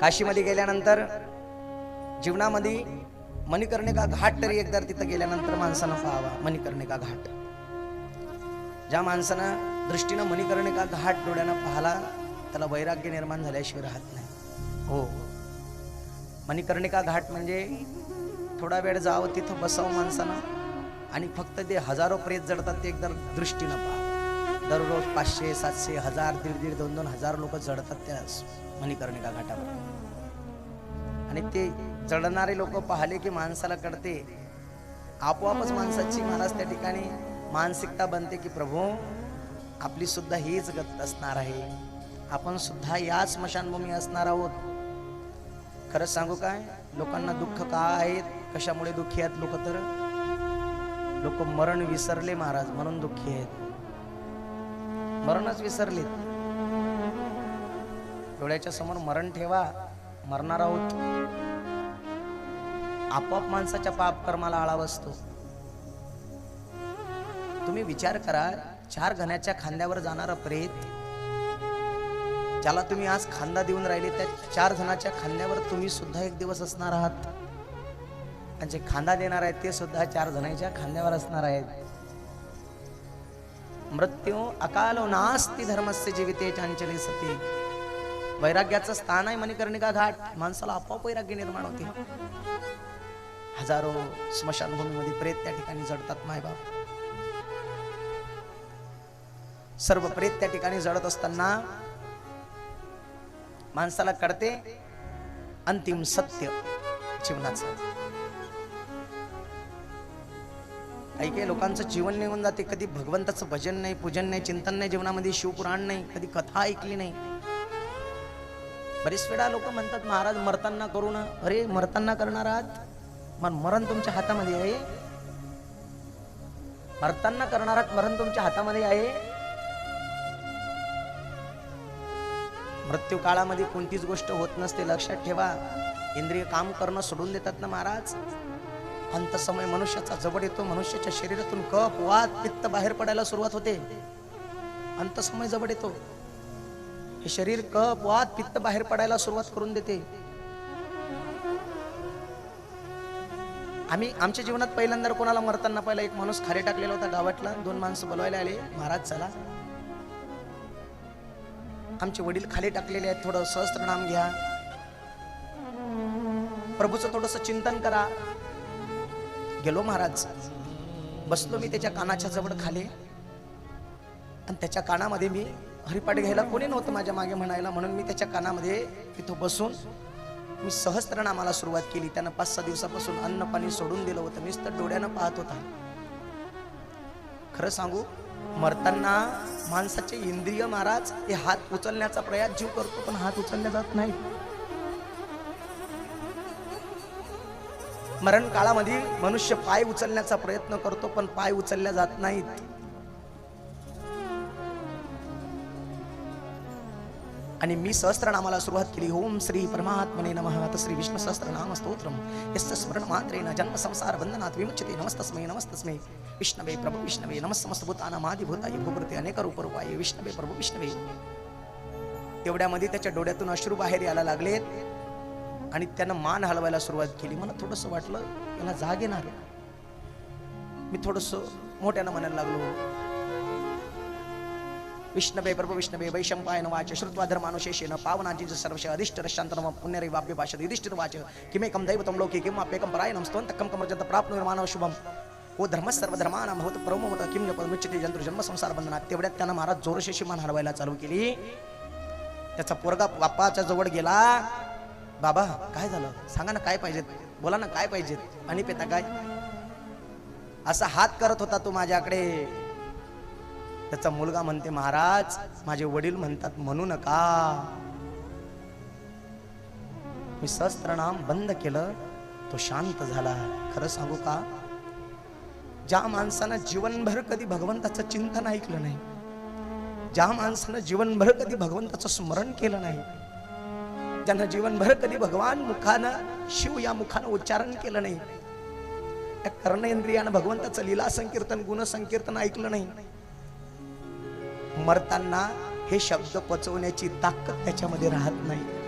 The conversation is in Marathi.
काशीमध्ये गेल्यानंतर जीवनामध्ये मणिकर्णिका घाट तरी एकदा तिथं गेल्यानंतर माणसानं पाहावा मणिकर्णिका घाट. ज्या माणसानं दृष्टीनं मणिकर्णिका घाट डोळ्यानं पाहला त्याला वैराग्य निर्माण झाल्याशिवाय राहत नाही. हो. मणिकर्णिका घाट म्हणजे थोडा वेळ जावं तिथं बसावं माणसानं आणि फक्त ते हजारो प्रेत जडतात ते एकदा दृष्टीनं पाहा. दररोज पाचशे सातशे हजार दीड दीड दोन दोन हजार लोक जडतात त्या मणिकर्णिका घाटावर. आणि ते जडणारे लोक पाहिले की माणसाला कळते. आपोआपच माणसाची महाराज त्या ठिकाणी मानसिकता बनते की प्रभू आपली सुद्धा हीच गत असणार आहे. आपण सुद्धा याच स्मशानभूमी असणार आहोत. खरंच सांगू काय? लोकांना दुःख का आहेत? कशामुळे दुःखी आहेत लोक तर? लोक मरण विसरले महाराज म्हणून दुःखी आहेत. मरणच विसरलीत डोळ्याच्या समोर मरण ठेवा मरणार आहोत. आपोआप माणसाच्या पाप कर्माला आळा बसतो. तुम्ही विचार करा चार घण्याच्या खांद्यावर जाणारा प्रेत ज्याला तुम्ही आज खांदा देऊन राहिले त्या चार जणाच्या खांद्यावर तुम्ही सुद्धा एक दिवस असणार आहात. आणि जे खांदा देणार आहेत ते सुद्धा चार जणांच्या खांद्यावर असणार आहेत. मृत्यू अकालो नास्ती धर्मस्य जीविते चांचले सती। वैराग्याचं स्थान आहे मणिकर्णिका घाट माणसाला आपोआप वैराग्य निर्माण होते। हजारो स्मशानभूमीमध्ये प्रेत त्या ठिकाणी जडतात मायबाप सर्व प्रेत त्या ठिकाणी जडत असताना माणसाला कळते अंतिम सत्य जीवनाचं. काही काही लोकांचं जीवन निघून जाते. कधी भगवंताचं भजन नाही पूजन नाही चिंतन नाही जीवनामध्ये शिवपुराण नाही कधी कथा ऐकली नाही. बरेच वेळा लोक म्हणतात महाराज मरताना करू ना. अरे मरताना करणार आहात? मग मरण तुमच्या हातामध्ये आहे. मरताना करणार आहात मरण तुमच्या हातामध्ये आहे. मृत्यू काळामध्ये कोणतीच गोष्ट होत नसते लक्षात ठेवा. इंद्रिय काम करणं सोडून देतात ना महाराज? अंतसमय मनुष्याचा जवळ येतो मनुष्याच्या शरीरातून कप वात पित्त बाहेर पडायला सुरुवात होते. अंतसमय जवळ येतो. हे शरीर कप वात पित्त बाहेर पडायला सुरुवात करून देते. आम्ही आमच्या जीवनात पहिल्यांदा कोणाला मरताना पहिला एक माणूस खाली टाकलेला होता गावातला. दोन माणसं बोलवायला आले महाराज चला. आमचे वडील खाली टाकलेले आहेत थोडं सहस्त्रनाम घ्या. प्रभूचं थोडस चिंतन करा. गेलो महाराज. बसलो मी त्याच्या कानाच्या जवळ खाली. आणि त्याच्या कानामध्ये मी हरिपाठ घ्यायला कोणी नव्हतं माझ्या मागे म्हणायला म्हणून मी त्याच्या कानामध्ये तिथं बसून मी सहस्त्रनामाला सुरुवात केली. त्यानं पाच सहा दिवसापासून अन्न पाणी सोडून दिलं होतं. मीच तर डोळ्यानं पाहत होता. खरं सांगू मरताना माणसाचे इंद्रिय महाराज हे हात उचलण्याचा प्रयास जीव करतो पण हात उचलल्या जात नाही मरण काळामध्ये मनुष्य पाय उचलण्याचा प्रयत्न करतो पण पाय उचलल्या जात नाहीत. आणि मी सहस्त्रनामाला सुरुवात केली. ओम श्री परमात्मने नमः. श्री विष्णू सहस्त्रनाम स्तोत्रम. यस्य स्मरण मात्रेन जन्म संसार बंधनात विमुचते नमस्तस्मे नमस्तस्मे. विष्णवे प्रभु विष्णवे. नमस्तमस्त भूतानाम आदिभूताय भूभृते अनेक रूपरूपाय विष्णवे प्रभु विष्णवे. तेवढ्यामध्ये त्याच्या डोळ्यातून अश्रू बाहेर यायला लागलेत. आणि त्यानं मान हलवायला सुरुवात केली. मला थोडंसं वाटलं मला जाग येणार मी थोडंसं मोठ्यानं म्हणायला लागलो. विष्णवे प्रभु विष्णवे वैशंपायन वाच श्रुत्वा धर्मानुशेषेन पावनाची सर्वश अधिष्ठ रशांतरम पुण्यरे वाप्य भाषद युधिष्ठिर वाच. किमेकम दैवतम लोके किम अप्यकं परायणं स्तोन्तकं कमर्जत निर्माण शुभम. ओ धर्म सर्व धर्मानां भवत प्रमोमत किम जपमुच्यते जंतु जन्म संसार बंधना तेवढ्यात त्यांना महाराज जोरशेशी मान हलवायला चालू केली. त्याचा पोरगा बाप्पाच्या जवळ गेला. बाबा काय झालं? सांगा ना काय पाहिजेत? बोला ना काय पाहिजेत? आणि पेता काय? असा हात करत होता तो माझ्याकडे. त्याचा मुलगा म्हणते महाराज माझे वडील म्हणतात म्हणू नका. मी सहस्त्रनाम बंद केलं तो शांत झाला. खरं सांगू का? ज्या माणसानं जीवनभर कधी भगवंताचं चिंतन ऐकलं नाही ज्या माणसानं जीवनभर कधी भगवंताचं स्मरण केलं नाही ज्यांना जीवनभर कधी भगवान मुखानं शिव या मुखानं उच्चारण केलं नाही. त्या कर्णेंद्रियानं भगवंताचं लीला संकीर्तन गुण संकीर्तन ऐकलं नाही. मरताना हे शब्द पचवण्याची ताकद त्याच्यामध्ये राहत नाही.